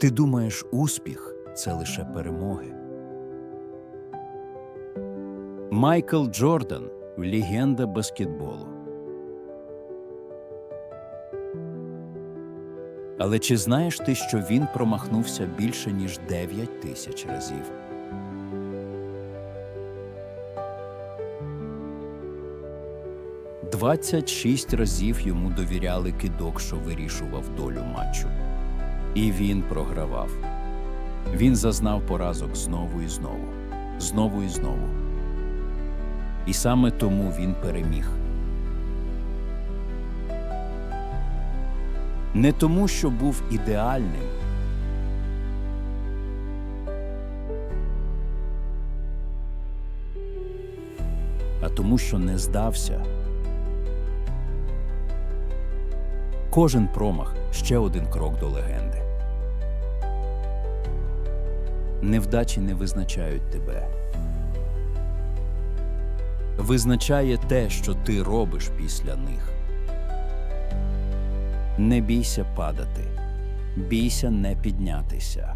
Ти думаєш, успіх це лише перемоги. Майкл Джордан легенда баскетболу. Але чи знаєш ти, що він промахнувся більше ніж 9 тисяч разів? Двадцять шість разів йому довіряли кидок, що вирішував долю матчу. І він програвав. Він зазнав поразок знову і знову, знову і знову. І саме тому він переміг. Не тому, що був ідеальним, а тому, що не здався. Кожен промах ще один крок до легенди. Невдачі не визначають тебе. Визначає те, що ти робиш після них. Не бійся падати, бійся не піднятися.